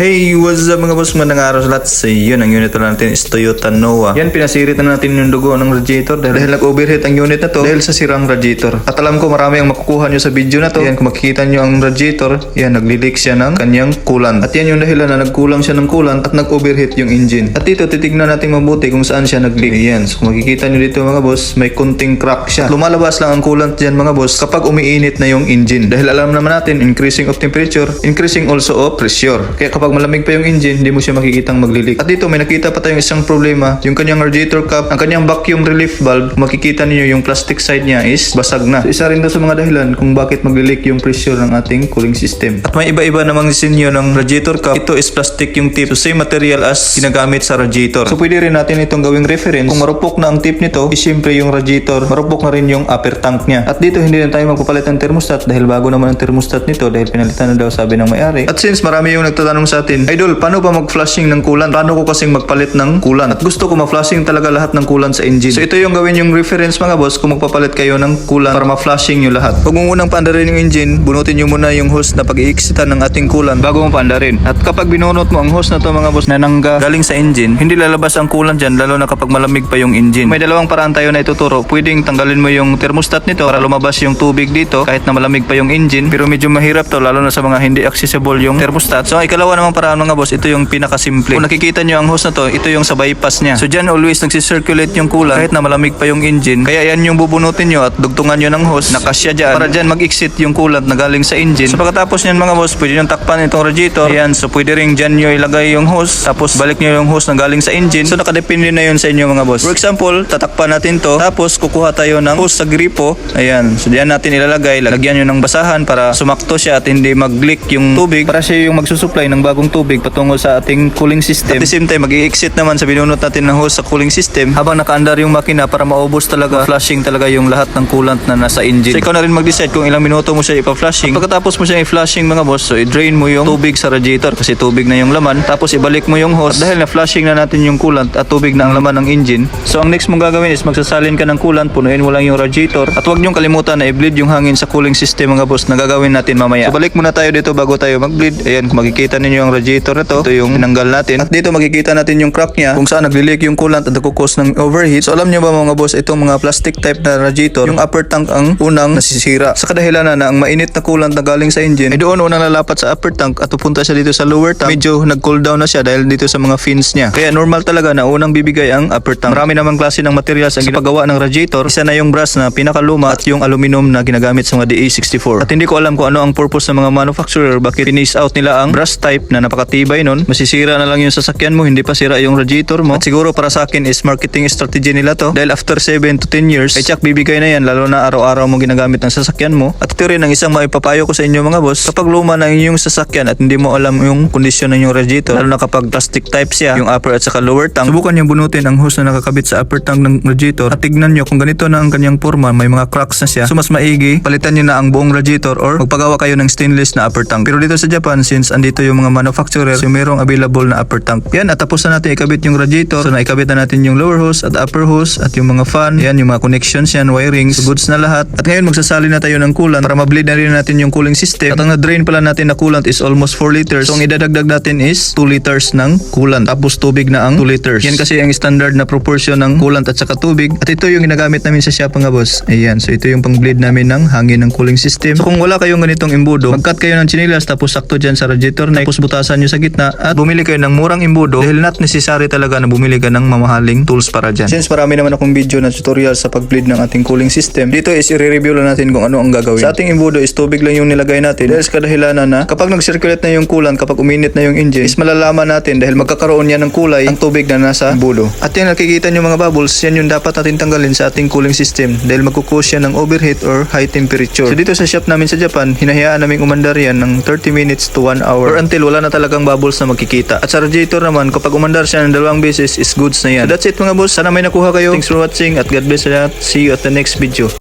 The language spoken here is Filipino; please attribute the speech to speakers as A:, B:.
A: Hey, what's up mga boss? Magandang araw sa lahat. So, yun, ang unit na natin is Toyota Noah. Yan, pinasirit na natin yung dugo ng radiator dahil, dahil nag-overheat ang unit na to dahil sa sirang radiator. At alam ko marami ang makukuha nyo sa video na to. Yan, kung makikita nyo ang radiator, yan, nagli-leak siya ng kanyang coolant. At yan yung dahilan na nagkulang siya ng coolant at nag-overheat yung engine. At dito, titignan natin mabuti kung saan siya nag-leak. Yan, so kung makikita nyo dito mga boss, may kunting crack siya. At lumalabas lang ang coolant dyan mga boss kapag umiinit na yung engine. Dahil alam naman natin, increasing of temperature, increasing also of pressure. Kaya kapag malamig pa yung engine, hindi mo siya makikitang maglilik. At dito, may nakita pa tayong isang problema. Yung kanyang radiator cap, ang kanyang vacuum relief valve, makikita niyo yung plastic side niya is basag na. So, isa rin daw sa mga dahilan kung bakit maglilik yung pressure ng ating cooling system. At may iba-iba namang disenyo ng radiator cap. Ito is plastic yung tip. So, same material as ginagamit sa radiator. So, pwede rin natin itong gawing reference. Kung marupok na ang tip nito, is syempre yung radiator, marupok na rin yung upper tank niya. At dito, hindi na tayo magpapalit ng thermostat dahil bago naman ang thermostat nito dahil pinalitan na daw sabi ng may-ari. At since marami yung nagtatanong sa atin, Idol, paano ba mag-flushing ng coolant? Paano ko kasing magpalit ng coolant? At gusto ko ma-flushing talaga lahat ng coolant sa engine. So ito yung gawin yung reference mga boss kung magpapalit kayo ng coolant para ma-flushing yung lahat. Huwag mo munang paandarin yung engine, bunutin nyo muna yung hose na pag-iiksitan ng ating coolant bago mo paandarin. At kapag binunot mo ang hose na to mga boss na nangga galing sa engine, hindi lalabas ang coolant dyan lalo na kapag malamig pa yung engine. May dalawang paraan tayo na ituturo. Pwedeng tanggalin mo yung thermostat nito para lumabas yung tubig dito kahit na malamig pa yung engine. Pero medyo mahirap to lalo na sa mga hindi accessible yung thermostat. So ang ikalawa namang paraan mga boss, ito yung pinakasimple. Kung nakikita nyo ang hose na to, ito yung sa bypass niya. So dyan always nagsisirculate yung coolant kahit na malamig pa yung engine. Kaya yan yung bubunutin nyo at dugtungan nyo ng hose na kasya dyan para dyan mag-exit yung coolant na galing sa engine. So pagkatapos nyan mga boss, pwede nyo takpan itong radiator. Ayan, so pwede rin dyan nyo ilagay yung hose tapos balik nyo yung hose na galing sa engine. So nakadepende na yun sa inyo mga boss. For example, tatakpan natin to tapos kukuha tayo ng hose sa gripo. Ayan, so diyan natin ilalagay. Lagyan nyo ng basahan para sumakto siya at hindi mag-leak yung tubig para siya yung magsusupply ng bagong tubig patungo sa ating cooling system. At the same time, mag-i-exit naman sa binunot natin ng hose sa cooling system habang nakaandar yung makina para maubos talaga, flushing talaga yung lahat ng coolant na nasa engine. So ikaw na rin mag-decide kung ilang minuto mo siya ipa-flushing. At pagkatapos mo siya i-flushing mga boss, so i-drain mo yung tubig sa radiator kasi tubig na yung laman. Tapos ibalik mo yung hose dahil na-flushing na natin yung coolant at tubig na ang laman ng engine. So ang next mong gagawin is magsasalin ka ng coolant, punuin mo lang yung radiator at huwag niyong kalimutan na i-bleed yung hangin sa cooling system mga boss na gagawin natin mamaya. So balik muna tayo dito bago tayo mag-bleed. Ayan, kung makikita ninyo yung radiator na to, ito yung tinanggal natin. At dito makikita natin yung crack niya kung saan nagli-leak yung coolant at nagkukos ng overheat. So alam niyo ba mga boss, itong mga plastic type na radiator, yung upper tank ang unang nasisira. Sa kadahilanan na ang mainit na coolant na galing sa engine, ay doon unang lalapat sa upper tank at pupunta siya dito sa lower tank. Medyo nag-cool down na siya dahil dito sa mga fins niya. Kaya normal talaga na unang bibigay ang upper tank. Marami namang klase ng materials ang ginagawa ng radiator. Isa na yung brass na pinakaluma at yung aluminum na ginagamit sa mga DA64. At hindi ko alam kung ano ang purpose ng mga manufacturer bakit pinis out nila ang brass type na napakatibay nun. Masisira na lang yung sasakyan mo, hindi pa sira yung radiator mo. At siguro para sa akin is marketing strategy nila to. Dahil after 7 to 10 years, ay tsak bibigay na yan lalo na araw-araw mo ginagamit ng sasakyan mo. At ito rin ang isang maipapayo ko sa inyo mga boss. Kapag luma na yung sasakyan at hindi mo alam yung kondisyon ng yung radiator, lalo na kapag plastic type siya, yung upper at saka lower tank, subukan yung bunutin ang hose na nakakabit sa upper tank ng radiator at tignan nyo kung ganito na ang kanyang forma, may mga cracks na siya. So mas maigi, palitan nyo na ang buong radiator or magpagawa kayo ng stainless na upper tank. Pero dito sa Japan, since andito yung mga manufacturer, so merong available na upper tank. Yan, at tapos na natin ikabit yung radiator. So naikabit na natin yung lower hose at upper hose at yung mga fan. Yan, yung mga connections yan, wirings, so goods na lahat. At ngayon magsasali na tayo ng coolant para ma-bleed na rin natin yung cooling system. At ang na-drain pala natin na coolant is almost 4 liters. So ang idadagdag natin is 2 liters ng coolant. Tapos tubig na ang 2 liters. Yan kasi ang standard na proportion ng coolant at saka tubig. At ito yung ginagamit namin sa shop mga boss. Ayan, so ito yung pang-bleed namin ng hangin ng cooling system. So kung wala kayong ganitong imbudo, mag-cut kayo ng chinilas tapos sakto dyan sa radiator na tapos butasan nyo sa gitna at bumili kayo ng murang imbudo dahil not necessary talaga na bumili ka ng mamahaling tools para dyan. Since marami naman akong video na tutorial sa pag-bleed ng ating cooling system, dito is i-review lang natin kung ano ang gagawin. Sa ating imbudo is tubig lang yung nilagay natin dahil sa kadahilanan na kapag nag-circulate na yung coolant, kapag uminit na yung engine, is malalaman natin dahil magkakaroon yan ng kulay ang tubig na nasa imbudo. At yan nakikita nyo mga bubbles, yan yung dapat natin tanggalin sa ating cooling system dahil magkukos yan ng overheat or high temperature. So dito sa shop namin sa Japan, hinahayaan namin umandar yan ng 30 minutes to 1 hour or until na talagang bubbles na magkikita. At sa radiator naman, kapag umandar siya ng dalawang beses is goods na yan. So that's it mga boss. Sana may nakuha kayo. Thanks for watching at God bless lahat. See you at the next video.